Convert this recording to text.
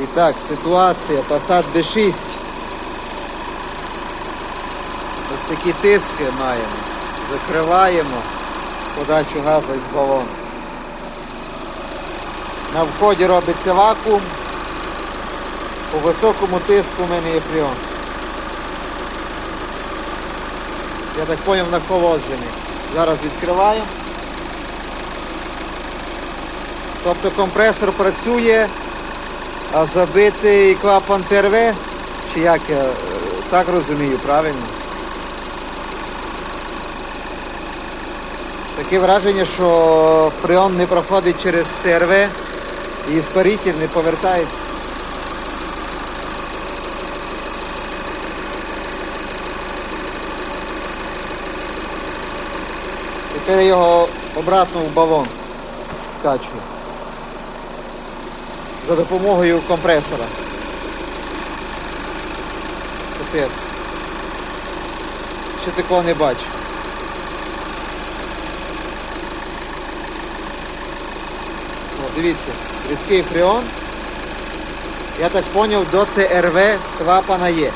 І так, ситуація, Passat B6. Ось такі тиски маємо. Закриваємо подачу газу із балону. На вході робиться вакуум. По високому тиску в мене є фріон. Я так поняв нахолоджений. Зараз відкриваємо. Тобто компресор працює, а забитий клапан ТРВ, чи як я е, так розумію, правильно? Таке враження, що фреон не проходить через ТРВ і спаритель не повертається. Тепер його обратно в балон скачую за допомогою компресора. Капець. Ще такого не бачу. О, дивіться, рідкий фреон. Я так зрозумів, до ТРВ клапана є.